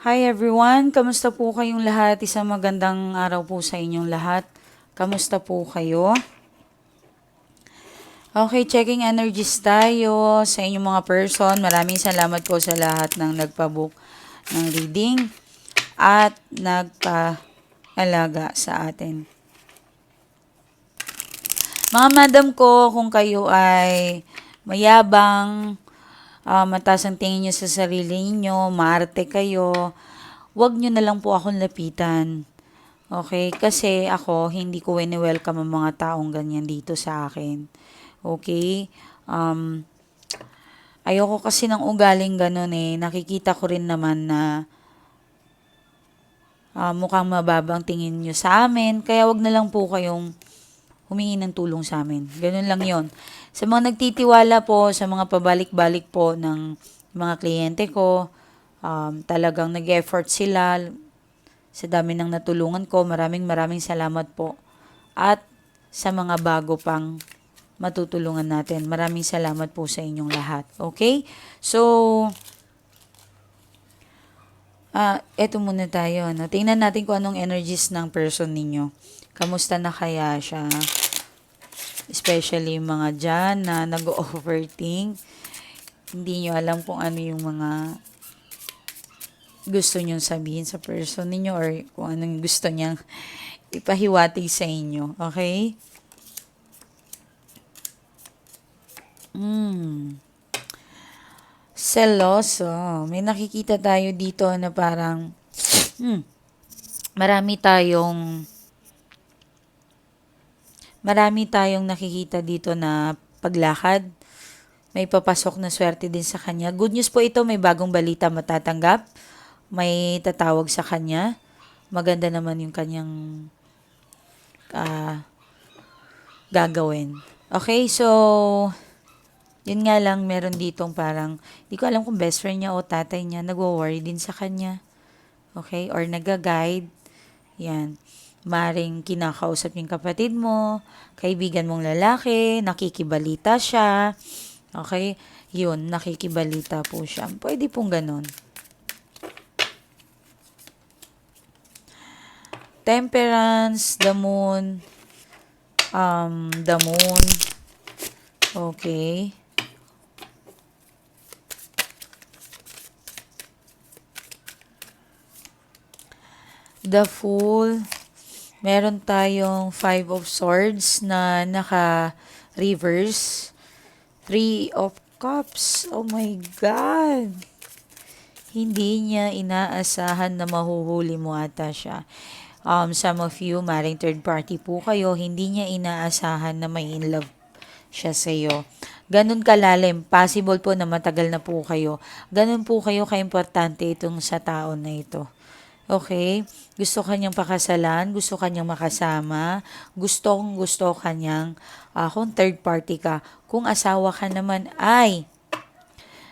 Hi everyone, kamusta po kayong lahat? Isang magandang araw po sa inyong lahat. Kamusta po kayo? Okay, checking energies tayo sa inyong mga person. Maraming salamat po sa lahat ng nagpabook ng reading at nagpa-alaga sa atin. Mga madam ko, kung kayo ay mayabang, uh, mataas ang tingin nyo sa sarili niyo, maarte kayo, wag nyo na lang po akong lapitan. Okay? Kasi ako, hindi ko wini-welcome ang mga taong ganyan dito sa akin. Okay? Um, ayoko kasi ng ugaling ganun eh. Nakikita ko rin naman na uh, mukhang mababang tingin nyo sa amin. Kaya wag na lang po kayong humingi ng tulong sa amin. Ganun lang yon. Sa mga nagtitiwala po, sa mga pabalik-balik po ng mga kliyente ko, um, talagang nag-effort sila sa dami ng natulungan ko. Maraming maraming salamat po. At sa mga bago pang matutulungan natin. Maraming salamat po sa inyong lahat. Okay? So, ah, uh, eto muna tayo. No? Tingnan natin kung anong energies ng person ninyo. Kamusta na kaya siya? Especially yung mga dyan na nag-overthink. Hindi nyo alam kung ano yung mga gusto nyo sabihin sa person ninyo or kung anong gusto niyang ipahiwati sa inyo. Okay? Hmm. Seloso. May nakikita tayo dito na parang hmm, marami tayong Marami tayong nakikita dito na paglakad. May papasok na swerte din sa kanya. Good news po ito, may bagong balita matatanggap. May tatawag sa kanya. Maganda naman yung kanyang uh, gagawin. Okay, so yun nga lang meron ditong parang hindi ko alam kung best friend niya o tatay niya nagwo-worry din sa kanya. Okay? Or nag-guide. Yan maring kinakausap yung kapatid mo, kaibigan mong lalaki, nakikibalita siya. Okay? Yun, nakikibalita po siya. Pwede pong ganun. Temperance, the moon, um, the moon. Okay. The Fool. Meron tayong Five of Swords na naka-reverse. Three of Cups. Oh my God! Hindi niya inaasahan na mahuhuli mo ata siya. Um, some of you, maring third party po kayo, hindi niya inaasahan na may in love siya sa iyo. Ganun kalalim. Possible po na matagal na po kayo. Ganun po kayo kaimportante itong sa tao na ito. Okay? Gusto kanyang pakasalan, gusto kanyang makasama, gusto kong gusto kanyang, uh, kung third party ka, kung asawa ka naman ay,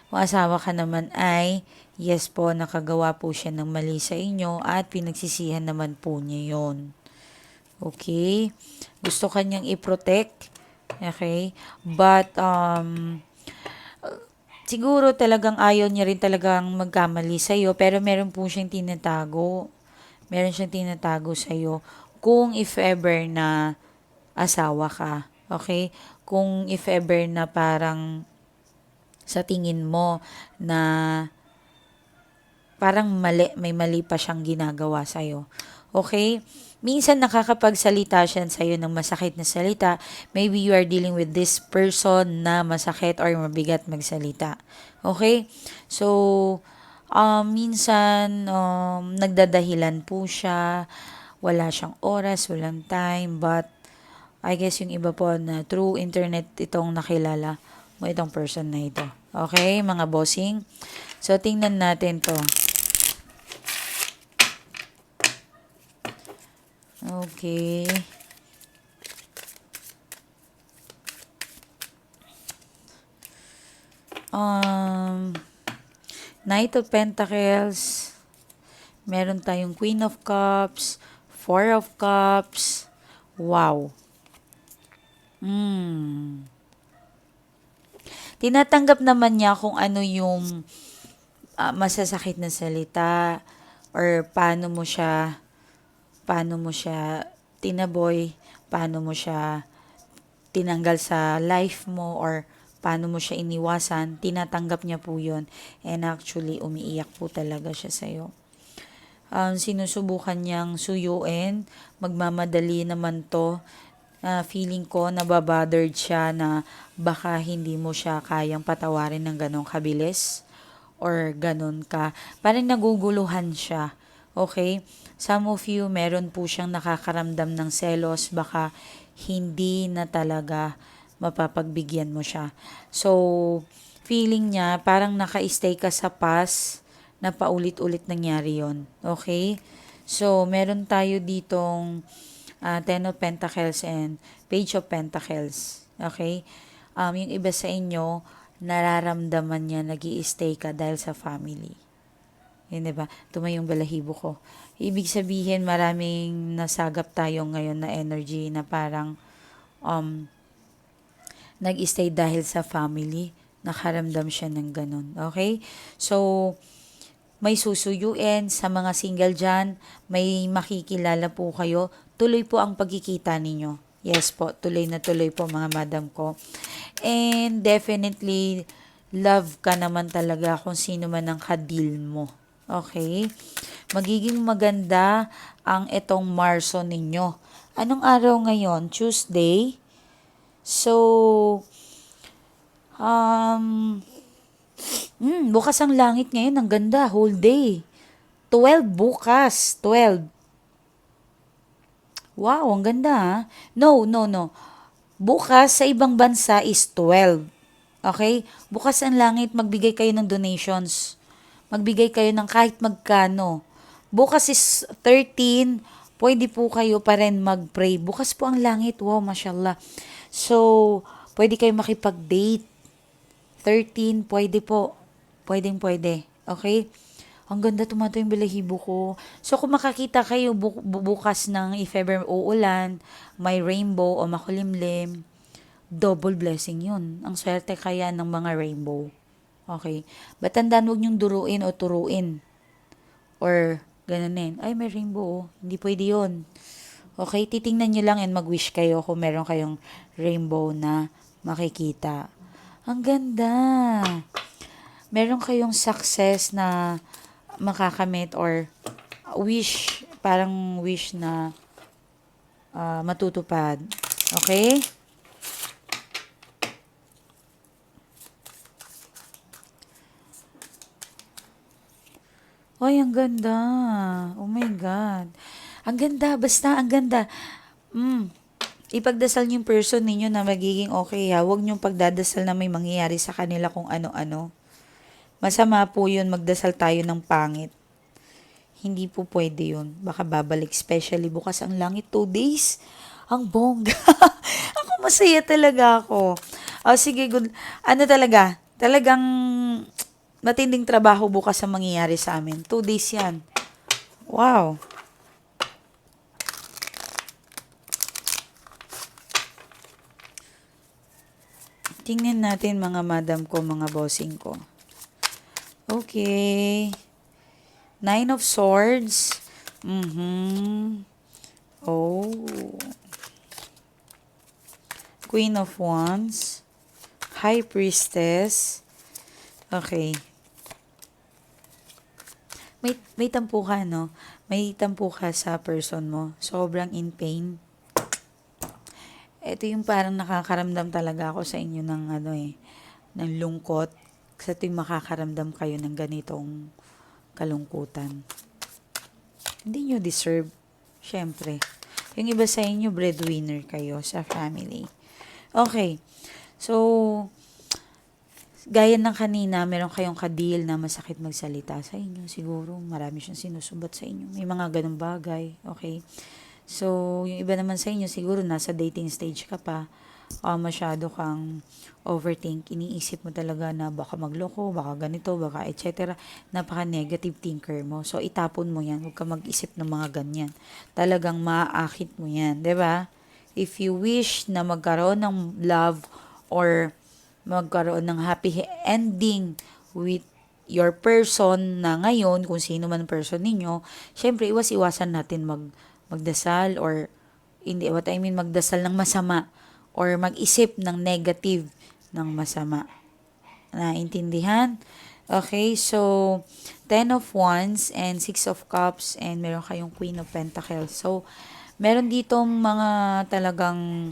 kung asawa ka naman ay, yes po, nakagawa po siya ng mali sa inyo at pinagsisihan naman po niya yon. Okay? Gusto kanyang i-protect. Okay? But, um, siguro talagang ayaw niya rin talagang magkamali sa iyo, pero meron po siyang tinatago. Meron siyang tinatago sa iyo kung if ever na asawa ka. Okay? Kung if ever na parang sa tingin mo na parang mali, may mali pa siyang ginagawa sa iyo. Okay? Minsan nakakapagsalita siya sa iyo ng masakit na salita. Maybe you are dealing with this person na masakit or mabigat magsalita. Okay? So, um, minsan um, nagdadahilan po siya. Wala siyang oras, walang time. But, I guess yung iba po na through internet itong nakilala mo itong person na ito. Okay, mga bossing? So, tingnan natin to. Okay. Um, Knight of Pentacles. Meron tayong Queen of Cups. Four of Cups. Wow. Hmm. Tinatanggap naman niya kung ano yung uh, masasakit na salita, or paano mo siya paano mo siya tinaboy, paano mo siya tinanggal sa life mo or paano mo siya iniwasan, tinatanggap niya po yun. And actually, umiiyak po talaga siya sa'yo. Um, sinusubukan niyang suyuin, magmamadali naman to. Ah, feeling ko nababothered siya na baka hindi mo siya kayang patawarin ng ganong kabilis or ganon ka. Parang naguguluhan siya. Okay? Some of you, meron po siyang nakakaramdam ng selos. Baka hindi na talaga mapapagbigyan mo siya. So, feeling niya, parang naka-stay ka sa past na paulit-ulit nangyari yon Okay? So, meron tayo ditong uh, Ten of Pentacles and Page of Pentacles. Okay? Um, yung iba sa inyo, nararamdaman niya nag stay ka dahil sa family. Yun, diba? Tumayong balahibo ko. Ibig sabihin, maraming nasagap tayo ngayon na energy na parang um, nag-stay dahil sa family. Nakaramdam siya ng ganun. Okay? So, may susuyuin sa mga single dyan. May makikilala po kayo. Tuloy po ang pagkikita ninyo. Yes po, tuloy na tuloy po mga madam ko. And definitely, love ka naman talaga kung sino man ang kadil mo. Okay? Magiging maganda ang itong Marso ninyo. Anong araw ngayon? Tuesday? So, um, mm, bukas ang langit ngayon. Ang ganda, whole day. 12 bukas. 12. Wow, ang ganda ha. No, no, no. Bukas sa ibang bansa is 12. Okay? Bukas ang langit, magbigay kayo ng donations. Magbigay kayo ng kahit magkano. Bukas is 13, pwede po kayo pa rin mag-pray. Bukas po ang langit. Wow, mashallah. So, pwede kayo makipag-date. 13, pwede po. Pwedeng pwede. Okay? Ang ganda tumato yung balahibo ko. So, kung makakita kayo bu- bu- bukas ng if ever uulan, may rainbow o makulimlim, double blessing yun. Ang swerte kaya ng mga rainbow. Okay. But tandaan, huwag niyong duruin o turuin. Or, gananin. Ay, may rainbow. oh. Hindi pwede yun. Okay, titingnan nyo lang and mag-wish kayo kung meron kayong rainbow na makikita. Ang ganda. Meron kayong success na makakamit or wish, parang wish na ah, matutupad. Okay? Ay, ang ganda. Oh my God. Ang ganda. Basta, ang ganda. Mm. Ipagdasal niyo yung person ninyo na magiging okay ha. Huwag niyong pagdadasal na may mangyayari sa kanila kung ano-ano. Masama po yun, magdasal tayo ng pangit. Hindi po pwede yun. Baka babalik, especially bukas ang langit, two days. Ang bongga. ako masaya talaga ako. O sige, good. Ano talaga? Talagang matinding trabaho bukas ang mangyayari sa amin. Two days yan. Wow. Tingnan natin mga madam ko, mga bossing ko. Okay. Nine of Swords. Mm-hmm. Oh. Queen of Wands. High Priestess. Okay. May, may tampo no? May tampo sa person mo. Sobrang in pain. Ito yung parang nakakaramdam talaga ako sa inyo ng ano eh, ng lungkot. Sa tuwing makakaramdam kayo ng ganitong kalungkutan. Hindi nyo deserve. Siyempre. Yung iba sa inyo, breadwinner kayo sa family. Okay. So, gaya ng kanina, meron kayong kadil na masakit magsalita sa inyo. Siguro, marami siyang sinusubat sa inyo. May mga ganong bagay. Okay. So, yung iba naman sa inyo, siguro nasa dating stage ka pa, uh, masyado kang overthink, iniisip mo talaga na baka magloko, baka ganito, baka etc. Napaka-negative thinker mo. So, itapon mo yan. Huwag ka mag-isip ng mga ganyan. Talagang maaakit mo yan. ba If you wish na magkaroon ng love or magkaroon ng happy ending with your person na ngayon, kung sino man person ninyo, syempre iwas-iwasan natin mag magdasal or hindi what I mean magdasal ng masama or mag-isip ng negative ng masama. Naintindihan? Okay, so 10 of Wands and 6 of Cups and meron kayong Queen of Pentacles. So, meron dito mga talagang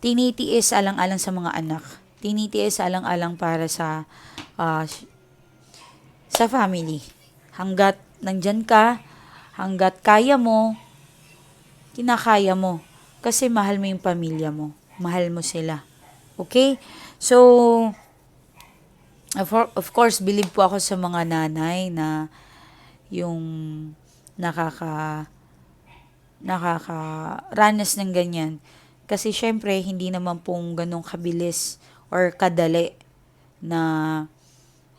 tinitiis alang-alang sa mga anak. Tinitiis alang-alang para sa ah, sa family. Hanggat nandyan ka, hanggat kaya mo, kinakaya mo. Kasi mahal mo yung pamilya mo. Mahal mo sila. Okay? So, of, of course, believe po ako sa mga nanay na yung nakaka nakakaranas ng ganyan. Kasi syempre, hindi naman pong ganong kabilis or kadali na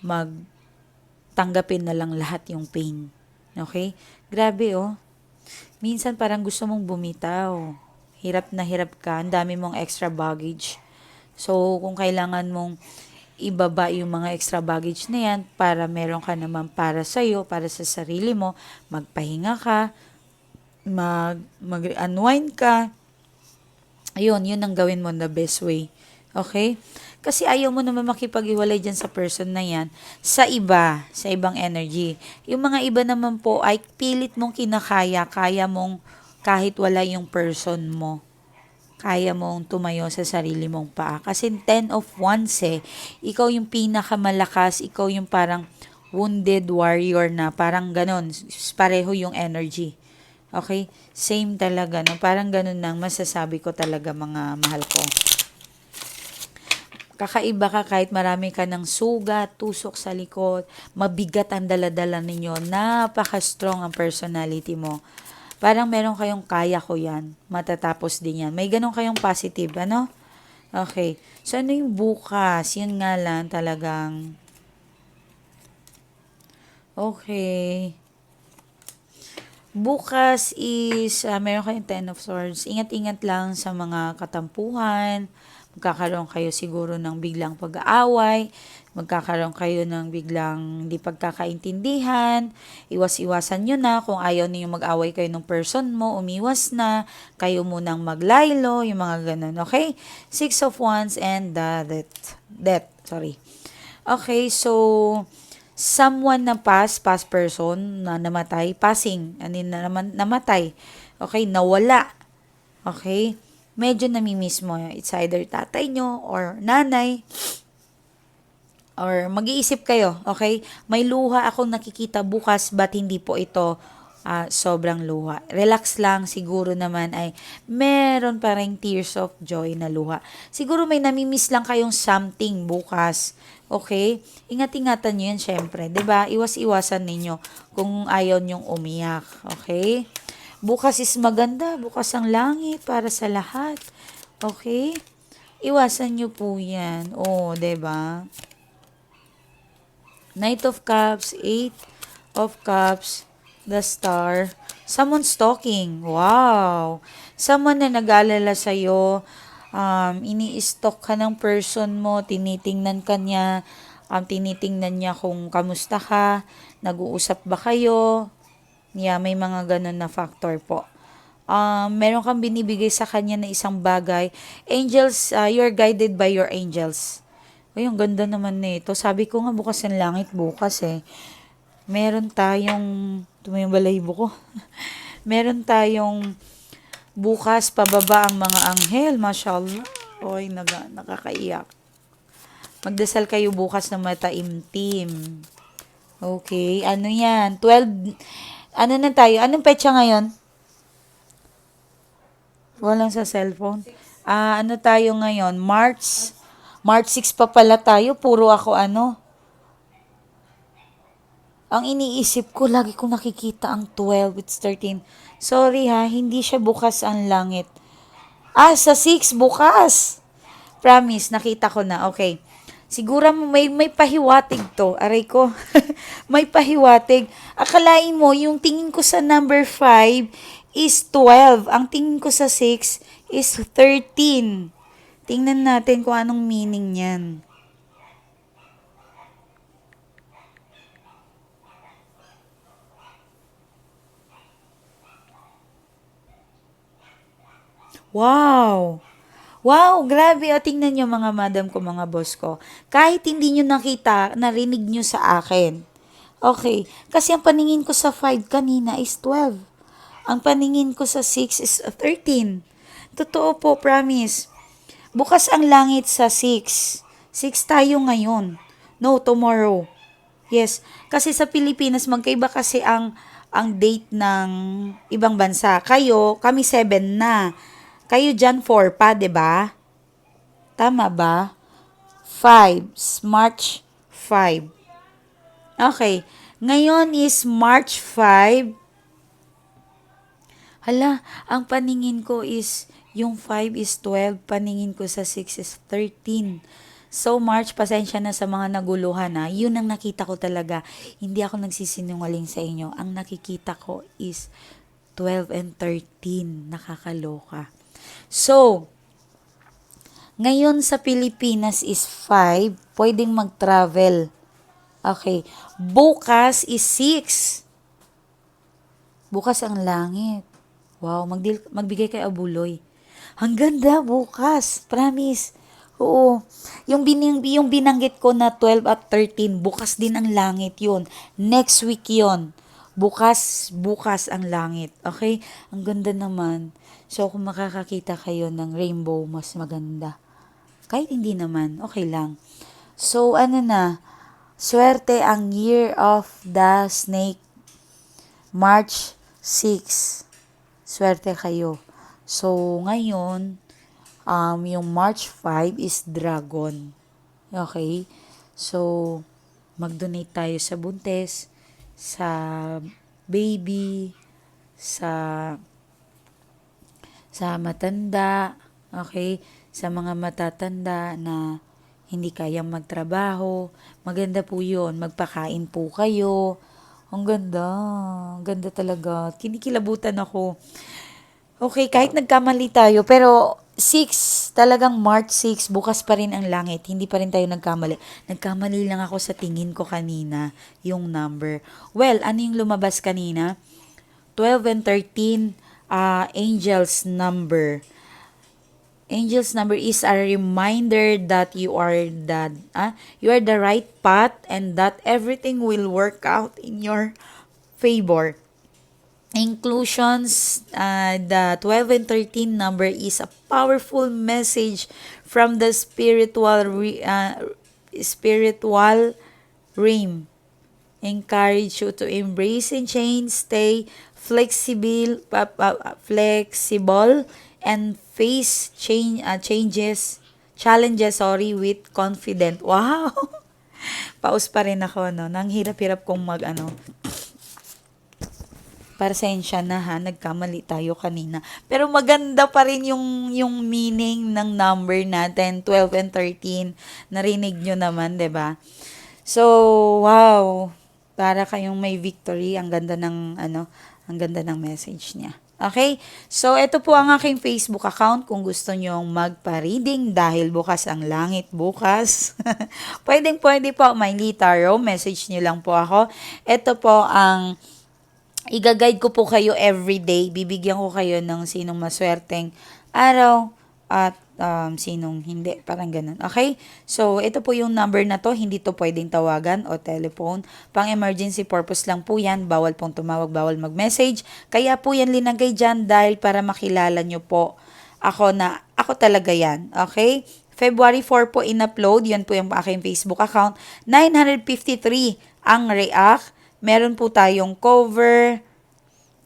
magtanggapin na lang lahat yung pain. Okay? Grabe oh. Minsan parang gusto mong bumitaw. Hirap na hirap ka. Ang dami mong extra baggage. So, kung kailangan mong ibaba yung mga extra baggage na yan para meron ka naman para sa'yo, para sa sarili mo, magpahinga ka, mag, mag-unwind ka. Ayun, yun ang gawin mo the best way. Okay? Kasi ayaw mo naman makipag-iwalay dyan sa person na yan sa iba, sa ibang energy. Yung mga iba naman po ay pilit mong kinakaya, kaya mong kahit wala yung person mo kaya mong tumayo sa sarili mong paa. Kasi 10 of Wands eh, ikaw yung pinakamalakas, ikaw yung parang wounded warrior na, parang ganon, pareho yung energy. Okay? Same talaga, no? Parang ganon nang masasabi ko talaga mga mahal ko. Kakaiba ka kahit marami ka ng sugat, tusok sa likod, mabigat ang daladala ninyo, napaka-strong ang personality mo. Parang meron kayong kaya ko yan. Matatapos din yan. May ganun kayong positive, ano? Okay. So, ano yung bukas? Yun nga lang talagang... Okay. Bukas is, uh, meron kayong Ten of Swords. Ingat-ingat lang sa mga katampuhan. Magkakaroon kayo siguro ng biglang pag-aaway. Magkakaroon kayo ng biglang hindi pagkakaintindihan. Iwas-iwasan nyo na. Kung ayaw niyo mag-away kayo ng person mo, umiwas na. Kayo munang maglaylo. Yung mga ganun. Okay? Six of Wands and the death. Death. Sorry. Okay, so someone na past, past person na namatay, passing, ano na naman, namatay. Okay, nawala. Okay? Medyo namimiss mo. It's either tatay nyo or nanay or mag-iisip kayo, okay? May luha akong nakikita bukas, but hindi po ito ah, sobrang luha. Relax lang, siguro naman ay meron pa rin tears of joy na luha. Siguro may namimiss lang kayong something bukas, okay? Ingat-ingatan nyo yan, syempre, ba? Iwas-iwasan ninyo kung ayaw nyong umiyak, okay? Bukas is maganda, bukas ang langit para sa lahat, okay? Iwasan nyo po yan. Oh, 'di ba? Knight of Cups, Eight of Cups, the Star. Someone stalking. Wow. Someone na nag-aalala sa'yo. Um, ini-stalk ka ng person mo, tinitingnan ka niya, um, tinitingnan niya kung kamusta ka, nag-uusap ba kayo. Yeah, may mga ganun na factor po. Um, meron kang binibigay sa kanya na isang bagay. Angels, uh, you're guided by your angels. Uy, ang ganda naman nito. Sabi ko nga bukas ang langit bukas eh. Meron tayong, tumayong balahibo ko. Meron tayong bukas pababa ang mga anghel. Mashallah. Uy, naga, nakakaiyak. Magdasal kayo bukas ng mataimtim. Okay, ano yan? 12, ano na tayo? Anong petsa ngayon? Walang sa cellphone. Ah, ano tayo ngayon? March March 6 pa pala tayo, puro ako ano. Ang iniisip ko, lagi ko nakikita ang 12, it's 13. Sorry ha, hindi siya bukas ang langit. Ah, sa 6, bukas. Promise, nakita ko na. Okay. Siguro may, may pahiwatig to. Aray ko, may pahiwatig. Akalain mo, yung tingin ko sa number 5 is 12. Ang tingin ko sa 6 is 13. Tingnan natin kung anong meaning niyan. Wow! Wow, grabe. O, tingnan nyo mga madam ko, mga boss ko. Kahit hindi nyo nakita, narinig nyo sa akin. Okay. Kasi ang paningin ko sa 5 kanina is 12. Ang paningin ko sa 6 is 13. Totoo po, promise. Bukas ang langit sa 6. 6 tayo ngayon. No, tomorrow. Yes. Kasi sa Pilipinas, magkaiba kasi ang ang date ng ibang bansa. Kayo, kami 7 na. Kayo dyan 4 pa, ba? Tama ba? 5. March 5. Okay. Ngayon is March 5. Hala, ang paningin ko is yung 5 is 12, paningin ko sa 6 is 13. So March, pasensya na sa mga naguluhan na. Yun ang nakita ko talaga. Hindi ako nagsisinungaling sa inyo. Ang nakikita ko is 12 and 13. Nakakaloka. So, ngayon sa Pilipinas is 5. Pwedeng mag-travel. Okay. Bukas is 6. Bukas ang langit. Wow, magdil, magbigay kay Abuloy. Ang ganda bukas. Promise. Oo. Yung, bining, yung binanggit ko na 12 at 13, bukas din ang langit yun. Next week yon Bukas, bukas ang langit. Okay? Ang ganda naman. So, kung makakakita kayo ng rainbow, mas maganda. Kahit hindi naman, okay lang. So, ano na, swerte ang Year of the Snake, March 6. Swerte kayo. So, ngayon, um, yung March 5 is Dragon. Okay? So, mag-donate tayo sa buntes, sa baby, sa sa matanda, okay? Sa mga matatanda na hindi kayang magtrabaho. Maganda po yun. Magpakain po kayo. Ang ganda. Ang ganda talaga. Kinikilabutan ako. Okay, kahit nagkamali tayo, pero 6, talagang March 6, bukas pa rin ang langit. Hindi pa rin tayo nagkamali. Nagkamali lang ako sa tingin ko kanina, yung number. Well, ano yung lumabas kanina? 12 and 13, uh, angel's number. Angel's number is a reminder that you are the uh, you are the right path and that everything will work out in your favor. Inclusions, uh, the 12 and 13 number is a powerful message from the spiritual re, uh, spiritual realm. Encourage you to embrace and change, stay flexible, pa, pa, flexible and face change uh, changes, challenges, sorry, with confident. Wow. Paus pa rin ako no. Nang hirap-hirap kong mag ano, Pasensya na ha, nagkamali tayo kanina. Pero maganda pa rin yung, yung meaning ng number natin, 12 and 13. Narinig nyo naman, 'di ba So, wow. Para kayong may victory. Ang ganda ng, ano, ang ganda ng message niya. Okay? So, ito po ang aking Facebook account kung gusto nyong magpa-reading dahil bukas ang langit bukas. pwedeng pwede po, may tarot. Message nyo lang po ako. Ito po ang Iga-guide ko po kayo every day. Bibigyan ko kayo ng sinong maswerteng araw at um, sinong hindi. Parang ganun. Okay? So, ito po yung number na to. Hindi to pwedeng tawagan o telephone. Pang emergency purpose lang po yan. Bawal pong tumawag, bawal mag-message. Kaya po yan linagay dyan dahil para makilala nyo po ako na ako talaga yan. Okay? February 4 po in-upload. Yan po yung aking Facebook account. 953 ang react meron po tayong cover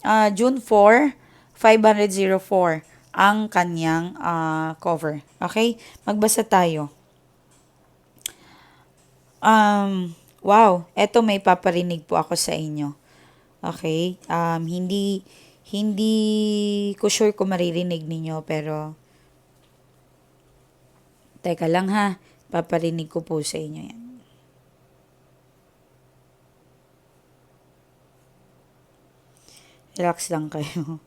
uh, June 4, 504 ang kanyang uh, cover. Okay? Magbasa tayo. Um, wow, eto may paparinig po ako sa inyo. Okay? Um, hindi hindi ko sure kung maririnig ninyo pero teka lang ha, paparinig ko po sa inyo yan. Relax lang kayo.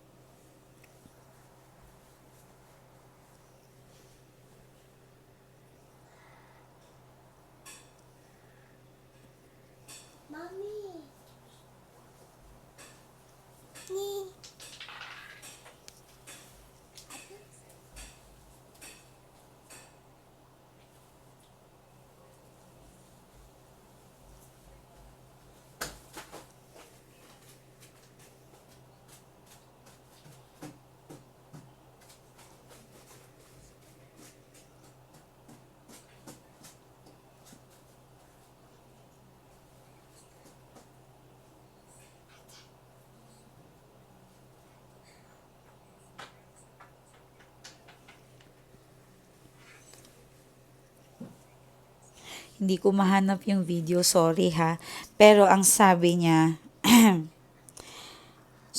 Hindi ko mahanap yung video, sorry ha. Pero ang sabi niya,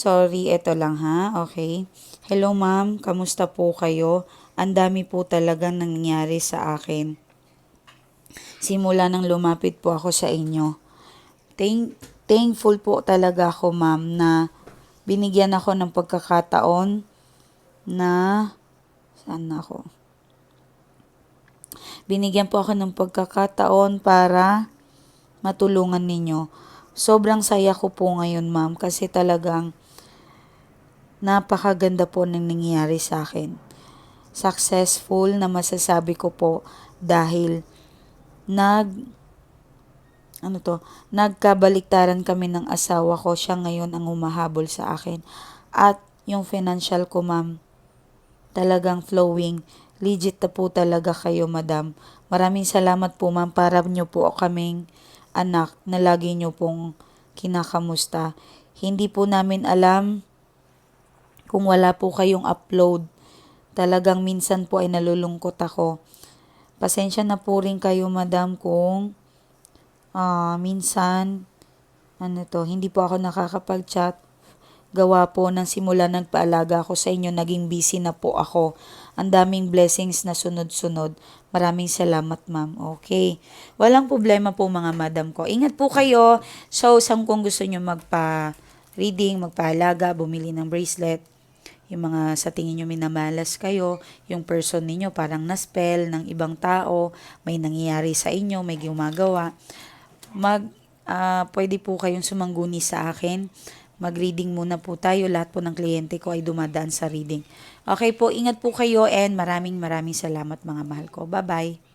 sorry, ito lang ha, okay. Hello ma'am, kamusta po kayo? Ang dami po talagang nangyari sa akin. Simula nang lumapit po ako sa inyo. Thank, thankful po talaga ako ma'am na binigyan ako ng pagkakataon na saan na ako? Binigyan po ako ng pagkakataon para matulungan ninyo. Sobrang saya ko po ngayon, ma'am, kasi talagang napakaganda po ng nangyayari sa akin. Successful na masasabi ko po dahil nag ano to, nagkabaliktaran kami ng asawa ko, siya ngayon ang humahabol sa akin. At yung financial ko, ma'am, talagang flowing. Legit na po talaga kayo, madam. Maraming salamat po, ma'am, para nyo po kaming anak na lagi nyo pong kinakamusta. Hindi po namin alam kung wala po kayong upload. Talagang minsan po ay nalulungkot ako. Pasensya na po rin kayo, madam, kung ah minsan, ano to, hindi po ako nakakapag-chat. Gawa po ng simula nagpaalaga ako sa inyo, naging busy na po ako. Ang daming blessings na sunod-sunod. Maraming salamat, ma'am. Okay. Walang problema po mga madam ko. Ingat po kayo. So, saan kung gusto nyo magpa-reading, magpaalaga, bumili ng bracelet, yung mga sa tingin nyo minamalas kayo, yung person ninyo parang na-spell ng ibang tao, may nangyayari sa inyo, may gumagawa, mag, ah, pwede po kayong sumangguni sa akin. Mag-reading muna po tayo. Lahat po ng kliyente ko ay dumadaan sa reading. Okay po, ingat po kayo and maraming maraming salamat mga mahal ko. Bye-bye.